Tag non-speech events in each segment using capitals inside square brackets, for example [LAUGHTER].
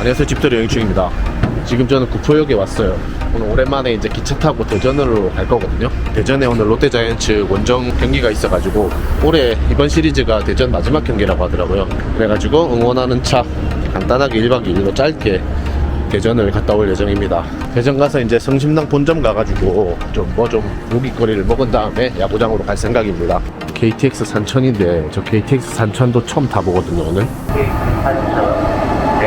안녕하세요 집들이 여행 중입니다. 지금 저는 구포역에 왔어요. 오늘 오랜만에 이제 기차 타고 대전으로 갈 거거든요. 대전에 오늘 롯데자이언츠 원정 경기가 있어가지고 올해 이번 시리즈가 대전 마지막 경기라고 하더라고요. 그래가지고 응원하는 차 간단하게 1박 2일로 짧게 대전을 갔다 올 예정입니다. 대전 가서 이제 성심당 본점 가가지고 좀 뭐 좀 고깃거리를 먹은 다음에 야구장으로 갈 생각입니다. KTX 산천인데 저 KTX 산천도 처음 타보거든요 오늘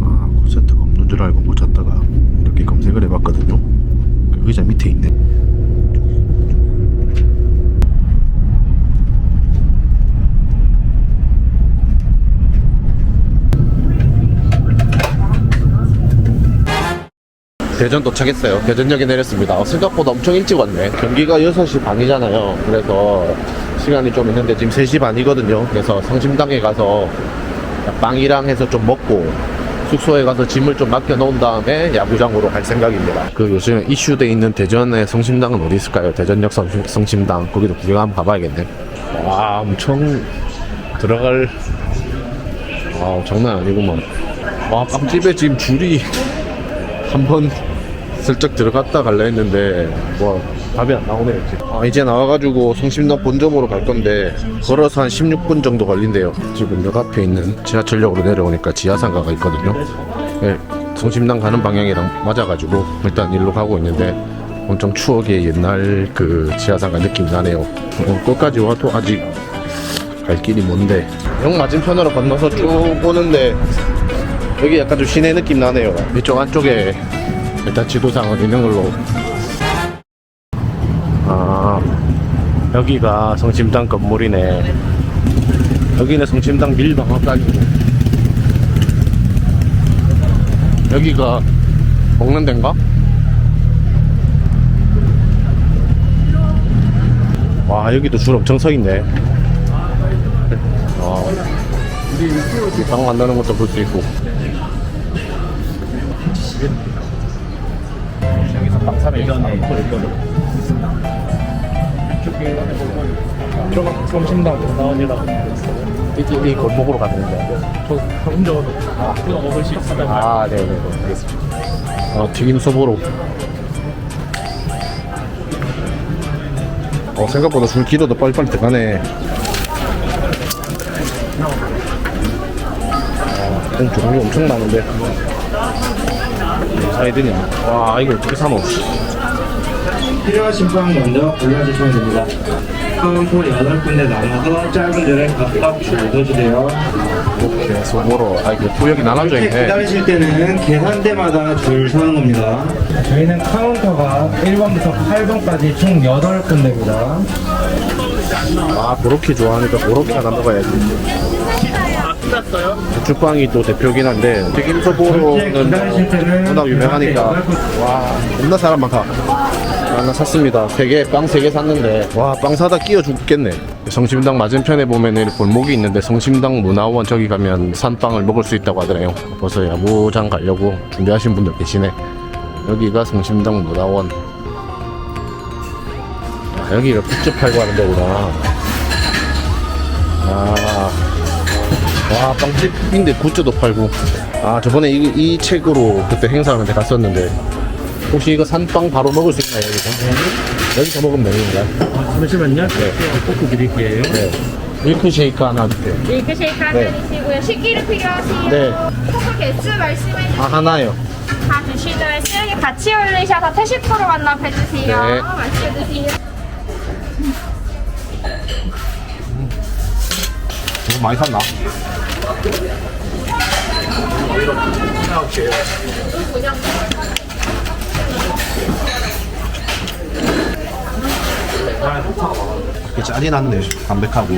아, 콜센터가 없는 줄 알고 못 찾다가 이렇게 검색을 해봤거든요. 그 의자 밑에 있네. 대전 도착했어요. 대전역에 내렸습니다. 어, 생각보다 엄청 일찍 왔네. 경기가 6시 반이잖아요. 그래서 시간이 좀 있는데 지금 3시 반이거든요. 그래서 성심당에 가서 빵이랑 해서 좀 먹고 숙소에 가서 짐을 좀 맡겨 놓은 다음에 야구장으로 갈 생각입니다. 그 요즘 이슈돼 있는 대전의 성심당은 어디 있을까요? 대전역 성심, 성심당 거기도 구경 한번 가봐야겠네. 와 엄청 들어갈 와 장난 아니구만. 와 빵집에 지금 줄이 한번 슬쩍 들어갔다 갈라 했는데 뭐 답이 안 나오네요 지금. 아, 이제 나와가지고 성심당 본점으로 갈 건데 걸어서 한 16분 정도 걸린대요 지금 역 앞에 있는 지하철역으로 내려오니까 지하상가가 있거든요 네, 성심당 가는 방향이랑 맞아가지고 일단 일로 가고 있는데 엄청 추억의 옛날 그 지하상가 느낌 나네요 어, 끝까지 와도 아직 갈 길이 먼데 역 맞은편으로 건너서 쭉 오는데 여기 약간 좀 시내 느낌 나네요. 이쪽 안쪽에 일단 지도상은 있는 걸로. 아, 여기가 성심당 건물이네. 여기는 성심당 밀방학까지고. 여기가 먹는 데인가? 와, 여기도 줄 엄청 서 있네. 와, 방 만나는 것도 볼 수 있고. 나온이라고 이, 이 골목으로 갔는데 저 혼자서 아, 그거 먹을 수 있으면 아 네네 알겠습니다. 어, 튀김 소보로. 어 생각보다 줄 기도도 빨리빨리 들어가네. 아, 좀 종류 엄청 많은데 사이드니 와 이거 어떻게 사노 필요하신 빵 먼저 골라주시면 됩니다. 카운터 8군데 나눠서 짧은 줄에 각각 줄 서주세요. 이렇게 소보로 아 이게 구역이 나눠져 이렇게 있네 기다리실 때는 계산대마다 줄 서는 겁니다. 저희는 카운터가 1번부터 8번까지 총 8군데입니다. 아 그렇게 좋아하니까 그렇게 하나 먹어야지 끝났어요? 죽빵이 또 대표긴 한데 튀김 소보로는 기다리실 때는 워낙 유명하니까. 와 겁나 사람 많다. 하나 샀습니다. 3개 빵 3개 샀는데. 와 빵 사다 끼어 죽겠네. 성심당 맞은편에 보면은 골목이 있는데 성심당 문화원 저기 가면 산빵을 먹을 수 있다고 하더래요. 벌써 야구장 가려고 준비하신 분들 계시네. 여기가 성심당 문화원. 아, 여기가 굿즈 팔고 하는 데구나. 아 와 빵집인데 굿즈도 팔고 아 저번에 이, 이 책으로 그때 행사하는데 갔었는데 혹시 이거 산빵 바로 먹을 수 있나요 여기서? 여기서 먹으면 되는 건가요? 잠시만요 네. 꼭 드릴게요 네 밀크쉐이크 하나 주세요 밀크 쉐이크 하나 네. 드시고요. 식기류 필요하시면 네. 코크 개수 말씀해 아 하나요 다 주시면 수영이 같이 올리셔서 태시토로 만납해 주세요. 네. 맛있게 드세요. 이거 많이 샀나? 이게 짜리 났네 담백하고.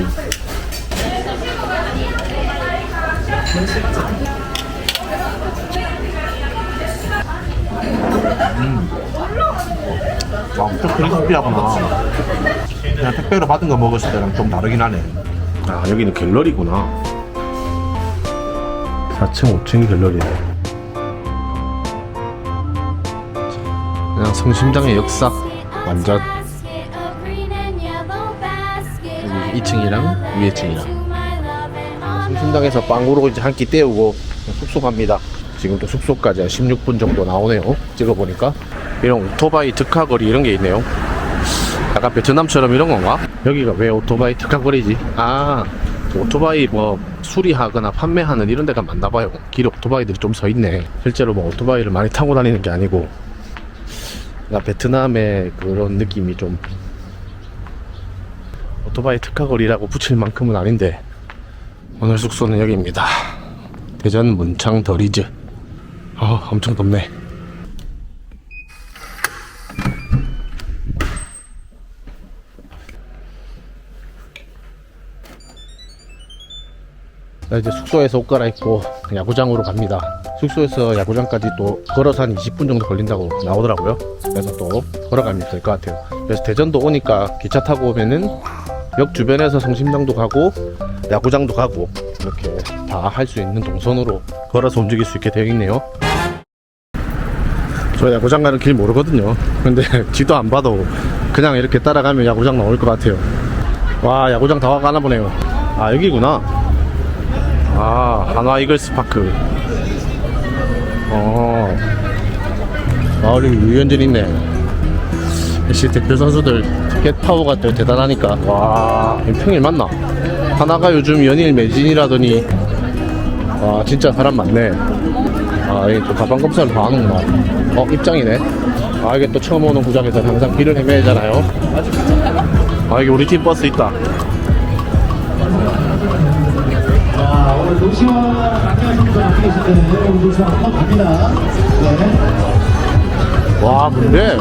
와 엄청 크리스피하구나. 그냥 택배로 받은 거 먹었을 때랑 좀 다르긴 하네 아 여기는 갤러리구나. 4층 5층이 갤러리네. 그냥 성심당의 역사. 완전. 여기 2층이랑 위에 층이랑. 중심당에서 빵으로 이제 한 끼 때우고 숙소 갑니다. 지금 또 숙소까지 한 16분 정도 나오네요. 찍어보니까. 이런 오토바이 특화거리 이런 게 있네요. 약간 베트남처럼 이런 건가? 여기가 왜 오토바이 특화거리지? 아 오토바이 뭐 수리하거나 판매하는 이런 데가 많나 봐요. 길에 오토바이들이 좀 서 있네. 실제로 뭐 오토바이를 많이 타고 다니는 게 아니고 나 베트남의 그런 느낌이 좀 오토바이 특화거리라고 붙일 만큼은 아닌데 오늘 숙소는 여기입니다. 대전 문창 더리즈. 아 엄청 덥네. 이제 숙소에서 옷 갈아입고 야구장으로 갑니다. 숙소에서 야구장까지 또 걸어서 한 20분 정도 걸린다고 나오더라고요. 그래서 또 걸어가면 될 것 같아요. 그래서 대전도 오니까 기차 타고 오면은 역 주변에서 성심당도 가고 야구장도 가고 이렇게 다 할 수 있는 동선으로 걸어서 움직일 수 있게 되어 있네요. 저 야구장 가는 길 모르거든요. 근데 [LAUGHS] 지도 안 봐도 그냥 이렇게 따라가면 야구장 나올 것 같아요. 와 야구장 다 와가나 보네요. 아 여기구나. 아 한화 이글스 파크. 어. 아 여기 유현진 있네. 역시 대표 선수들 티켓 파워가 또 대단하니까 와 평일 맞나? 하나가 요즘 연일 매진이라더니 와 진짜 사람 많네 아 이게 또 가방 검사를 다 하는구나 어 입장이네 아 이게 또 처음 오는 구장에서 항상 길을 헤매잖아요 아 여기 우리 팀 버스 있다 노시와 안녕하십니까. 함께 계실 때는 오늘 노시와 한번 갑니다. 네. 와 뭔데?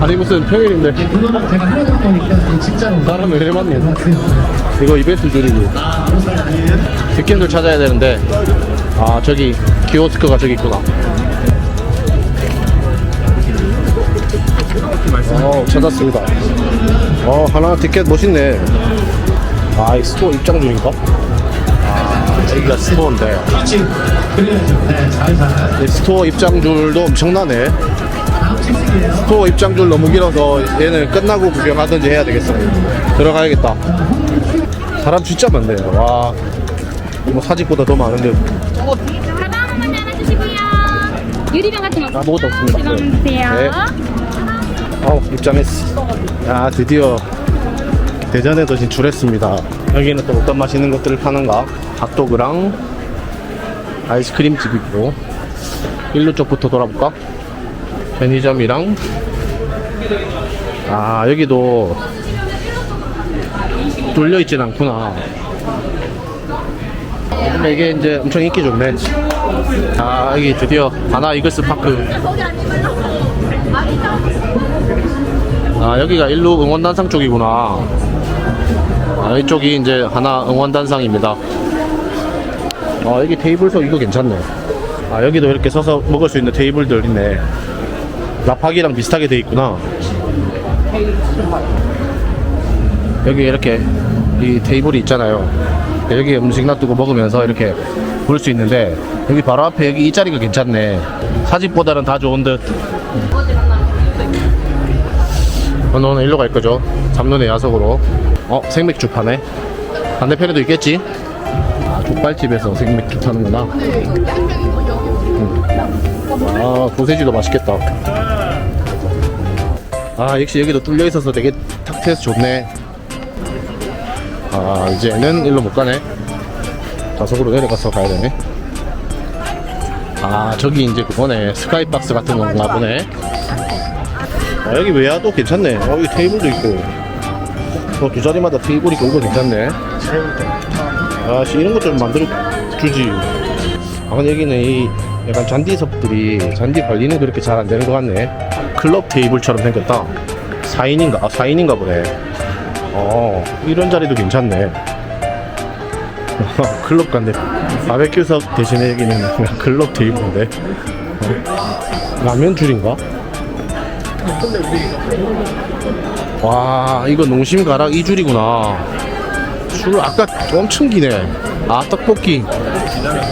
아니 무슨 평일인데 그거는 제가 하려다 보니까 진짜로 사람 왜 많네 이거 이벤트 줄이고 티켓을 찾아야 되는데 아 저기 키오스크가 저기 있구나 어 찾았습니다 어 하나 티켓 멋있네 아 이 스토어 입장 중인가? 아 여기가 스토어인데 같이 그래야죠. 네, 잘 잘. 이 스토어 입장 줄도 엄청나네 다음 책이에요. 스토어 입장 줄 너무 길어서 얘는 끝나고 구경하든지 해야 되겠어 들어가야겠다 사람 진짜 많네 와뭐 사직보다 더 많은데 가방 한번 열어주시고요. 유리병 같은 거 아무것도 없습니다 주세요. 네. 어 입장했어 야 드디어 대전에도 진출했습니다. 여기는 또 어떤 맛있는 것들을 파는가? 핫도그랑 아이스크림집 있고. 일루 쪽부터 돌아볼까? 편의점이랑. 아 여기도 뚫려 있진 않구나. 근데 이게 이제 엄청 인기 좋네. 아 여기 드디어 하나 이글스 파크. 아 여기가 일루 응원단상 쪽이구나 아 이쪽이 이제 하나 응원단상입니다. 아 여기 테이블석 이거 괜찮네. 아 여기도 이렇게 서서 먹을 수 있는 테이블들 있네. 라팍이랑 비슷하게 돼 있구나. 여기 이렇게 이 테이블이 있잖아요. 여기 음식 놔두고 먹으면서 이렇게 볼 수 있는데 여기 바로 앞에 여기 이 자리가 괜찮네. 사진보다는 다 좋은 듯. 오늘 오늘 일로 갈 거죠? 삼론의 야석으로 어 생맥주 파네. 반대편에도 있겠지? 아 족발집에서 생맥주 파는구나. 음. 아 소세지도 맛있겠다. 아 역시 여기도 뚫려 있어서 되게 탁 트여서 좋네. 아 이제는 일로 못 가네. 좌석으로 내려가서 가야 되네. 아 저기 이제 그거네. 스카이박스 같은 건가 보네. 아 여기 외야도 괜찮네. 어 여기 테이블도 있고 어, 두 자리마다 테이블 있고 이거 괜찮네. 아씨 이런 것 좀 만들어 주지. 아 근데 여기는 이 약간 잔디석들이 잔디 관리는 그렇게 잘 안 되는 것 같네. 클럽 테이블처럼 생겼다. 4인인가? 아 4인인가 보네. 어 이런 자리도 괜찮네. [LAUGHS] 클럽 같네. 바베큐석 대신에 여기는 클럽 테이블인데. 어? 라면 줄인가? 와 이거 농심 가락 이 줄이구나 줄 아까 엄청 기네 아 떡볶이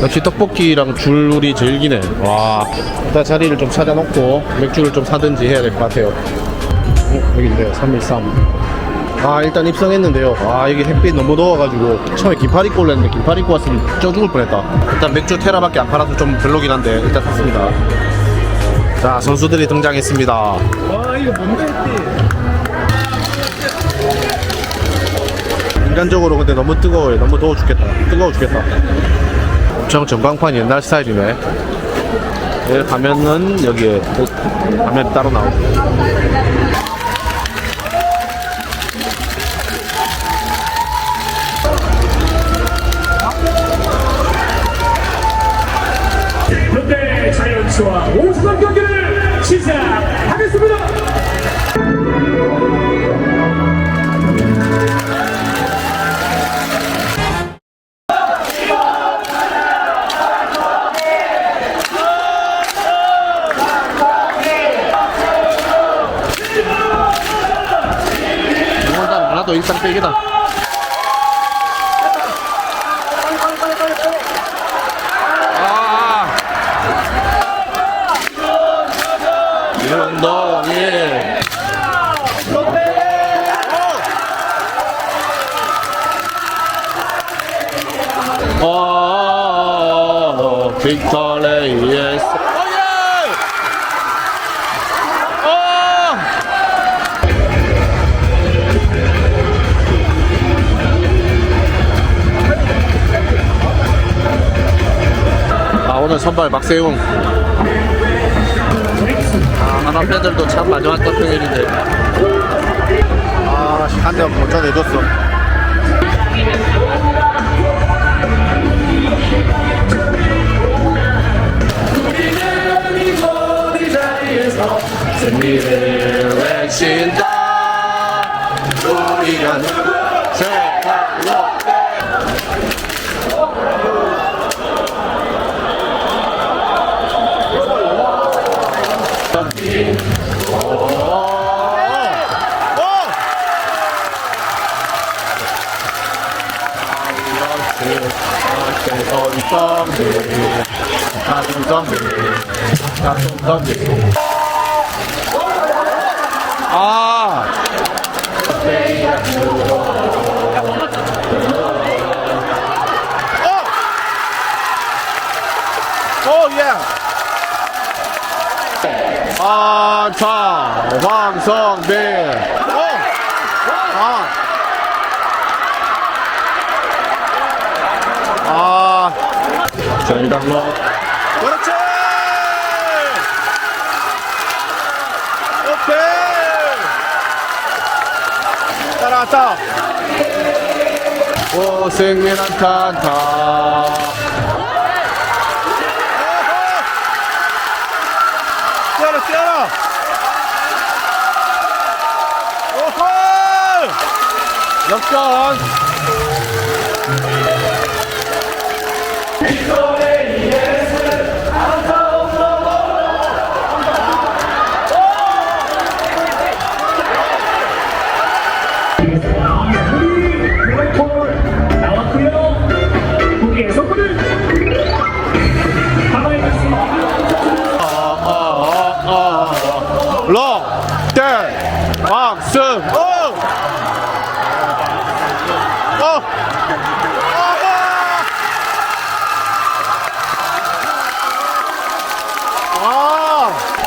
역시 떡볶이랑 줄이 제일 기네. 와. 일단 자리를 좀 찾아놓고 맥주를 좀 사든지 해야 될 것 같아요. 어, 여기 있네요. 313. 아, 일단 입성했는데요. 아, 여기 햇빛 너무 더워가지고 처음에 긴팔 입고 올랬는데 긴팔 입고 왔으면 쪄 죽을 뻔했다. 일단 맥주 테라밖에 안 팔아서 좀 별로긴 한데 일단 샀습니다. 자, 선수들이 등장했습니다. 와 이거 뭔데 인간적으로 근데 너무 뜨거워요. 너무 더워 죽겠다. 뜨거워 죽겠다. 엄청 전광판 옛날 스타일이네. 여기 가면은 여기에 화면 따로 나오고. 하나도 일단 빼기다. 아. 윤동일. 어, 빅토리 예스. 아 오늘 선발 박세웅. 아 하나 팬들도 참 마지막 떴던 일인데. 아 한대 못 전해줬어. 승리를 외친다. 우리가 누구 최강 롯데 아. 오, 예. 안타 황성빈 어! 아. 아 전당로 그렇지 오케이. 따라왔다. 오 승민 안타 뛰어라 뛰어라. 오호. 역전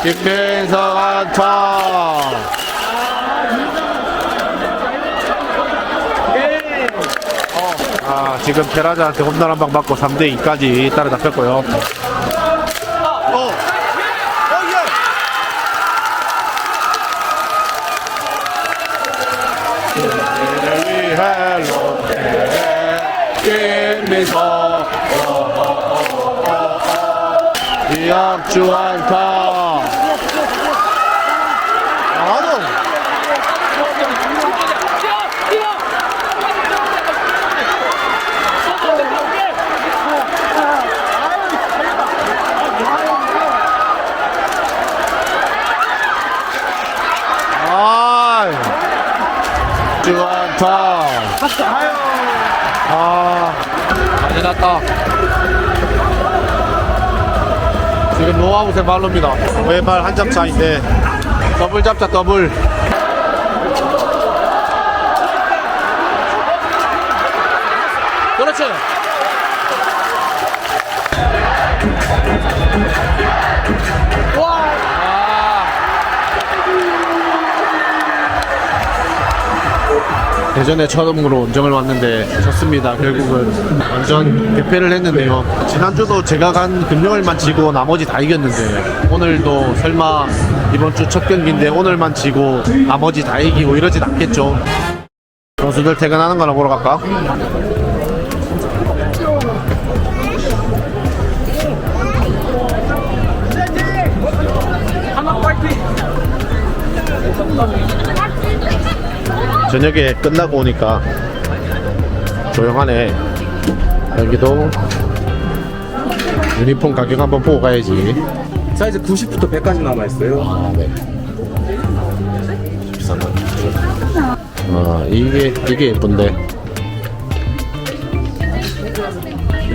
김민석 안타 아, 지금 테라자한테 홈런 한 방 맞고 3대 2까지 따라잡혔고요. 어. 어, 예. 김미석 이학주 안타 좋다. 아유. 아, 잘 지났다. 지금 노하우 세 말로입니다. 왼발 한점 차인데 더블 잡자 더블. 대전에 처음으로 원정을 왔는데 졌습니다. 결국은 완전 대패를 했는데요. 지난주도 제가 간 금요일만 지고 나머지 다 이겼는데 오늘도 설마 이번 주 첫 경기인데 오늘만 지고 나머지 다 이기고 이러진 않겠죠. 선수들 퇴근하는 거나 보러 갈까? 저녁에 끝나고 오니까 조용하네. 여기도 유니폼 가격 한번 보고 가야지. 사이즈 90부터 100까지 남아있어요. 아, 네. 13만 아, 이게, 이게 예쁜데.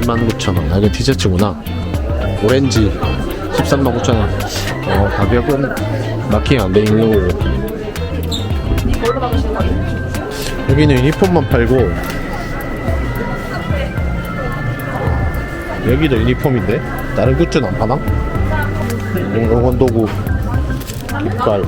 19,000원. 아, 이게 티셔츠구나. 오렌지. 13만 9천원. 어, 가격은 마킹 안돼 있는 거고. 여기는 유니폼만 팔고. 여기도 유니폼인데? 다른 굿즈는 안 파나? 용원 도구. 깃발.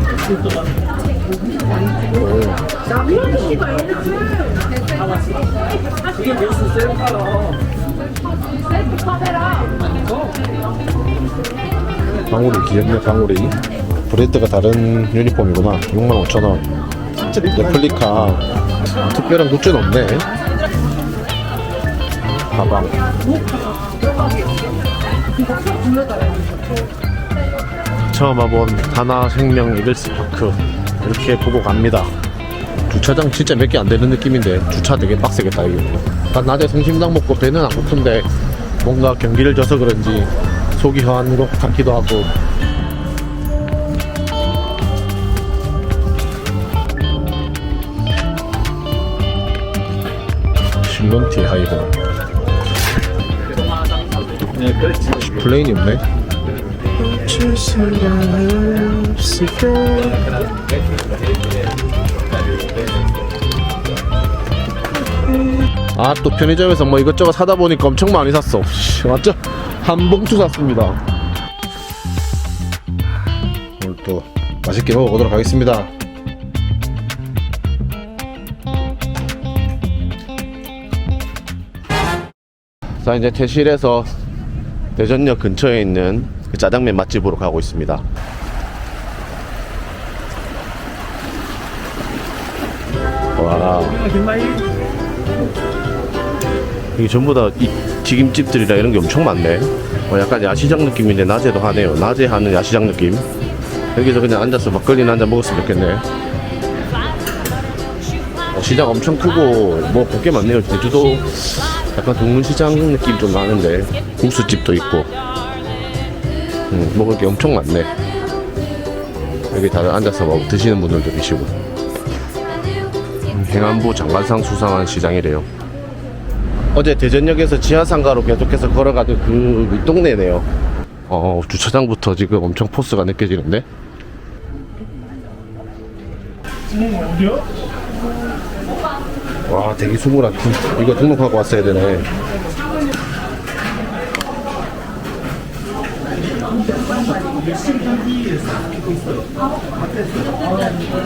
방울이 귀엽네 방울이 브랜드가 다른 유니폼이구나 65,000원 레플리카. 특별한 굿즈는 없네. 가방 처음 와본 하나생명 이글스파크. 이렇게 보고 갑니다. 주차장 진짜 몇 개 안 되는 느낌인데 주차 되게 빡세겠다 이거 난 낮에 성심당 먹고 배는 안 고픈데 뭔가 경기를 져서 그런지 속이 허한 것 같기도 하고 실론티 하이브 플레인이 없네. 아 또 편의점에서 뭐 이것저것 사다 보니까 엄청 많이 샀어. 씨, 완전 한 봉투 샀습니다. 오늘 또 맛있게 먹어보도록 하겠습니다 자 이제 퇴실에서 대전역 근처에 있는 그 짜장면 맛집으로 가고 있습니다 와 이게 전부 다 이 튀김집들이라 이런 게 엄청 많네. 어, 약간 야시장 느낌인데 낮에도 하네요. 낮에 하는 야시장 느낌. 여기서 그냥 앉아서 막걸리 한잔 먹었으면 좋겠네. 어, 시장 엄청 크고 뭐 볼 게 많네요. 제주도 약간 동문시장 느낌 좀 나는데 국수집도 있고 음, 먹을 게 엄청 많네. 여기 다들 앉아서 뭐 드시는 분들도 계시고 음, 행안부 장관상 수상한 시장이래요. 어제 대전역에서 지하상가로 계속해서 걸어가던 그 윗동네네요. 어, 주차장부터 지금 엄청 포스가 느껴지는데? 와, 대기 수고라. 이거 등록하고 왔어야 되네.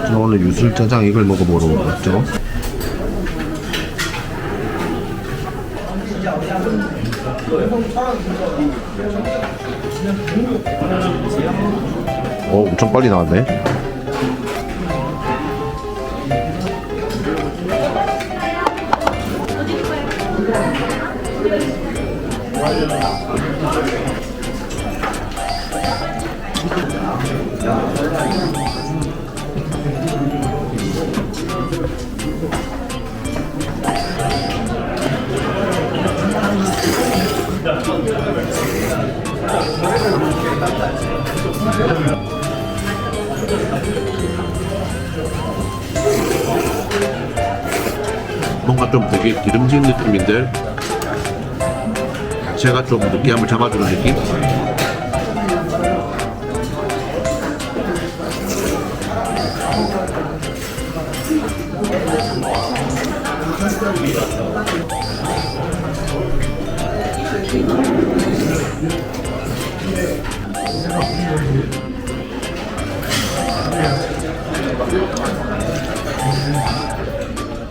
저 오늘 유술짜장 이걸 먹어보러 왔죠. 어, 엄청 빨리 나왔네. 뭔가 좀 되게 기름진 느낌인데 자체가 좀 느끼함을 잡아주는 느낌?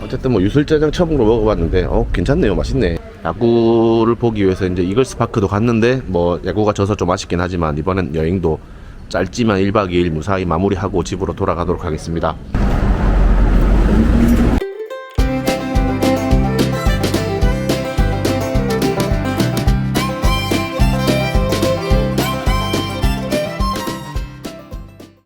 어쨌든 뭐 유술짜장 처음으로 먹어봤는데 어 괜찮네요 맛있네 야구를 보기 위해서 이제 이글스 파크도 갔는데 뭐 야구가 져서 좀 아쉽긴 하지만 이번엔 여행도 짧지만 1박 2일 무사히 마무리하고 집으로 돌아가도록 하겠습니다